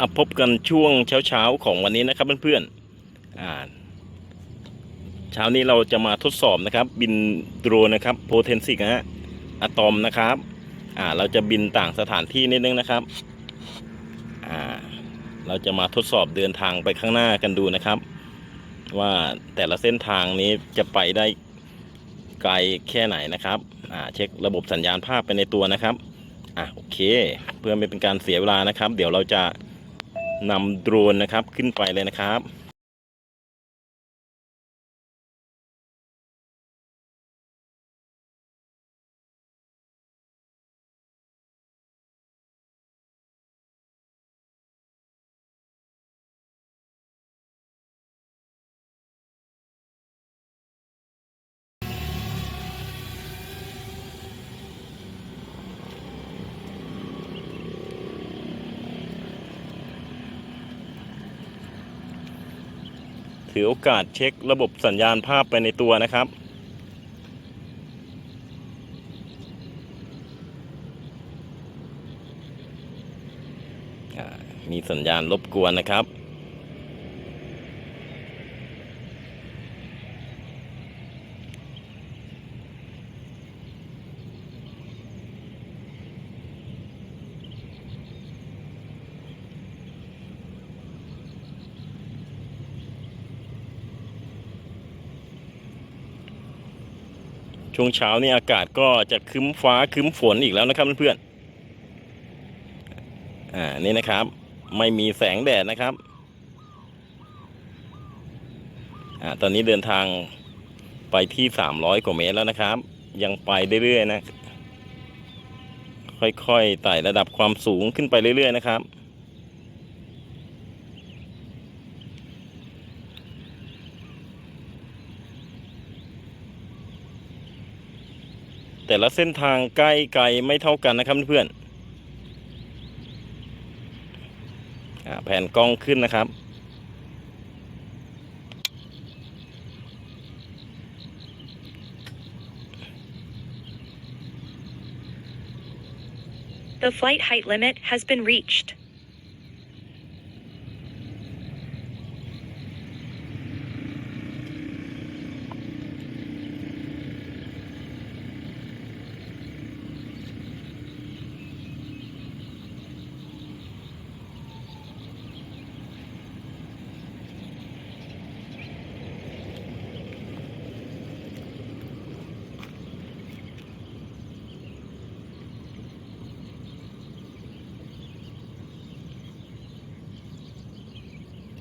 อะพบกันช่วงเช้าๆของวันนี้นะครับเพื่อนๆอ่าเช้านี้เราจะมาทดสอบนะครับ บินโดรนนะครับโพเทนซิกนะฮะอะตอมนะครับอ่าเราจะบินต่างสถานที่นิดนึงนะครับอ่าเราจะมาทดสอบเดินทางไปข้างหน้ากันดูนะครับ ว่าแต่ละเส้นทางนี้จะไปได้ไกลแค่ไหนนะครับอ่าเช็คระบบสัญญาณภาพไปในตัวนะครับอะโอเค เพื่อไม่เป็นการเสียเวลานะครับ เดี๋ยวเราจะ นำโดรนนะครับขึ้นไปเลยนะครับ ถือโอกาสเช็คระบบสัญญาณภาพไปในตัวนะครับ มีสัญญาณรบกวนนะครับ ช่วงเช้านี่อากาศก็จะคึ้มฟ้าคึ้มฝนอีกแล้วนะครับเพื่อนๆอ่านี่นะครับ ไม่มีแสงแดดนะครับอ่าตอนนี้เดินทางไปที่สามร้อยกว่าเมตรแล้วนะครับ ยังไปเรื่อยๆนะ ค่อยๆไต่ระดับความสูงขึ้นไปเรื่อย ๆ นะครับ แต่ละเส้นทางใกล้ไกลไม่เท่ากันนะครับเพื่อนอแผ่นกล้องขึ้นนะครับ The flight height limit has been reached.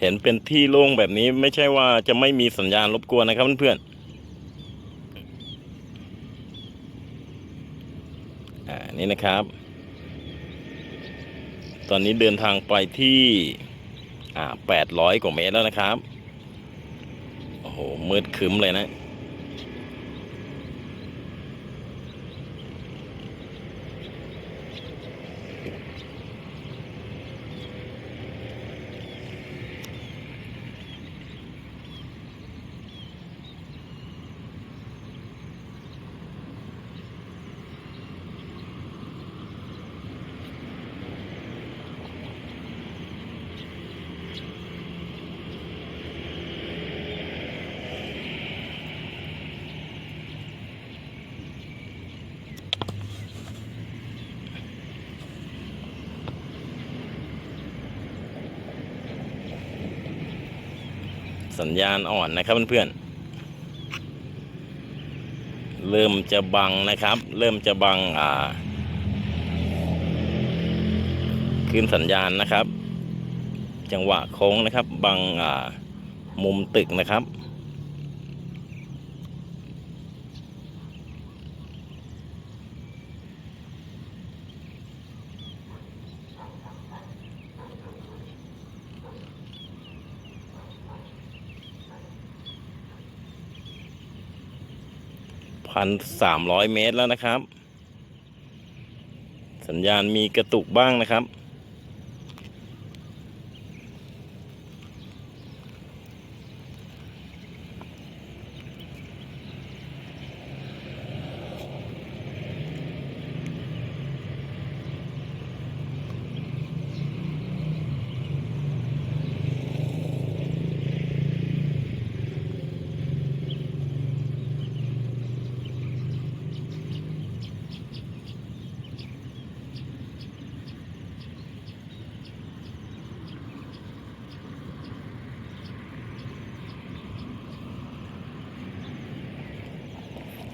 เห็นเป็นที่โล่งแบบนี้ไม่ใช่ว่าจะไม่มีสัญญาณรบกวนนะครับเพื่อนๆอ่านี่นะครับ ตอนนี้เดินทางไปที่อ่าแปดร้อยกว่าเมตรแล้วนะครับ โอ้โหมืดคึ้มเลยนะ สัญญาณอ่อนนะครับเพื่อนๆ เริ่มจะบังนะครับ เริ่มจะบังอ่าขึ้นสัญญาณนะครับ จังหวะโค้งนะครับ บังอ่ามุมตึกนะครับ พันสามร้อยเมตรแล้วนะครับ สัญญาณมีกระตุกบ้างนะครับ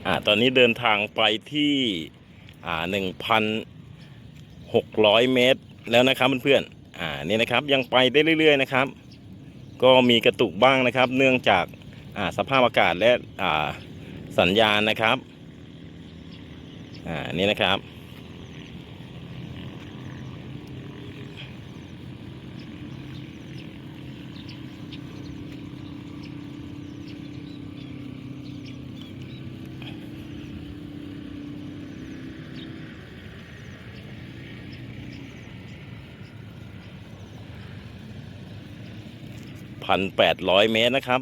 อ่าตอนนี้เดินทางไปที่อ่าหนึ่งพันหกร้อยเมตรแล้วนะครับเพื่อนๆอ่านี่นะครับยังไปได้เรื่อย ๆ นะครับ ก็มีกระตุกบ้างนะครับ เนื่องจากอ่าสภาพอากาศและอ่าสัญญาณนะครับอ่านี่นะครับ พันแปดร้อยเมตรนะครับ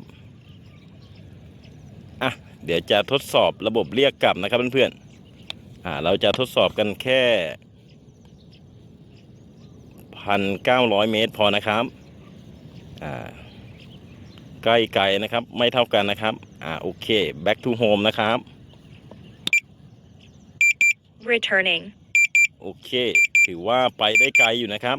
อะเดี๋ยวจะทดสอบระบบเรียกกลับนะครับเพื่อนๆอ่าเราจะทดสอบกันแค่พันเก้าร้อยเมตรพอนะครับอ่าใกล้ไกลนะครับไม่เท่ากันนะครับอ่าโอเค back to home นะครับ Returning. โอเค ถือว่าไปได้ไกลอยู่นะครับ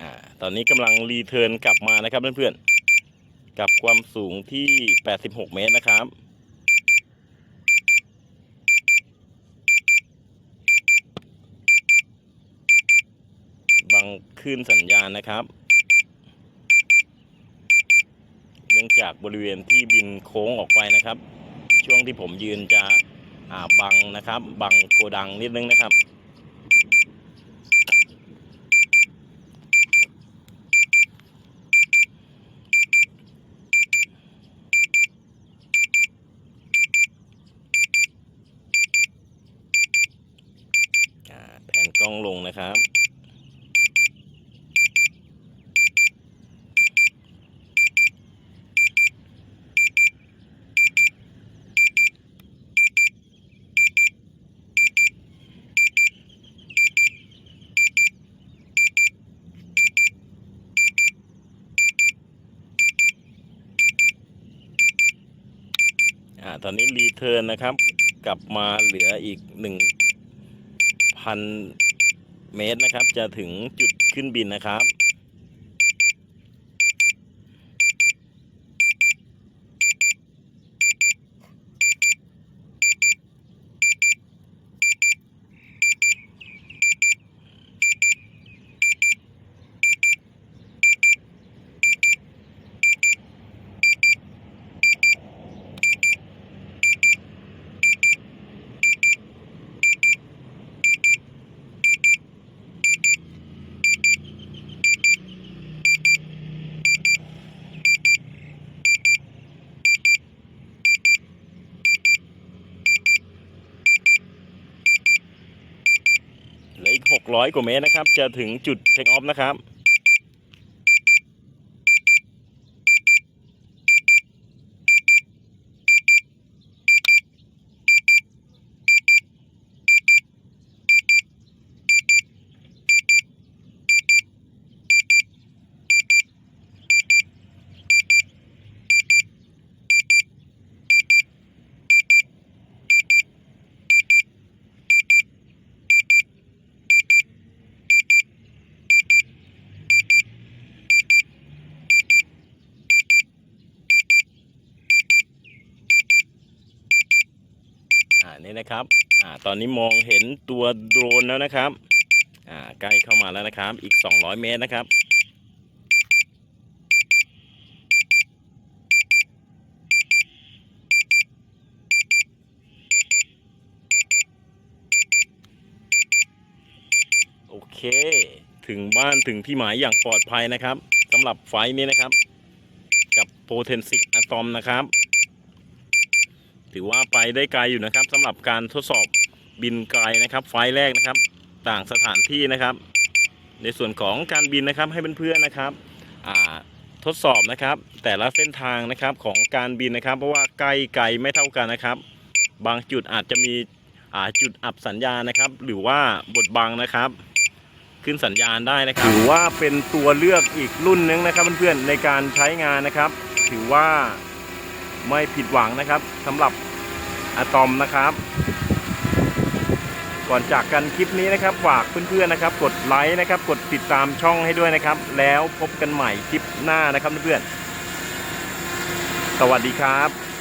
อ่า ตอนนี้กำลังรีเทิร์นกลับมานะครับเพื่อนๆกับความสูงที่ 86 เมตรนะครับบังขึ้นสัญญาณนะครับ เนื่องจากบริเวณที่บินโค้งออกไปนะครับ ช่วงที่ผมยืนจะบังนะครับ บังโกดังนิดนึงนะครับ อ่าแผนกล้ องลงนะครับอ่าตอนนี้รีเทิร์นนะครับ กลับมาเหลืออีกหนึ่งพัน เมตรนะครับ จะถึงจุดขึ้นบินนะครับ 600 กว่าเมตรนะครับ จะถึงจุดเทคออฟนะครับ นี่นะครับอ่าตอนนี้มองเห็นตัวโดรนแล้วนะครับอ่าใกล้เข้ามาแล้วนะครับ อีก 200 เมตรนะครับโอเค ถึงบ้านถึงที่หมายอย่างปลอดภัยนะครับสำหรับไฟนี้นะครับ กับโพเทนซิกอะตอมนะครับ ถือว่าไปได้ไกลอยู่นะครับสำหรับการทดสอบบินไกลนะครับ ไฟล์แรกนะครับ ต่างสถานที่นะครับ ในส่วนของการบินนะครับให้เพื่อนๆนะครับทดสอบนะครับ แต่ละเส้นทางนะครับของการบินนะครับ เพราะว่าใกลไกลไม่เท่ากันนะครับ บางจุดอาจจะมีจุดอับสัญญาณนะครับ หรือว่าบทบังนะครับ ขึ้นสัญญาณได้นะครับถือว่าเป็นตัวเลือกอีกรุ่นหนึงนะครับเพื่อนๆในการใช้งานนะครับ ถือว่า ไม่ผิดหวังนะครับสำหรับอะตอมนะครับ ก่อนจากกันคลิปนี้นะครับฝากเพื่อนๆนะครับ กดไลค์นะครับ กดติดตามช่องให้ด้วยนะครับ แล้วพบกันใหม่คลิปหน้านะครับเพื่อนๆสวัสดีครับ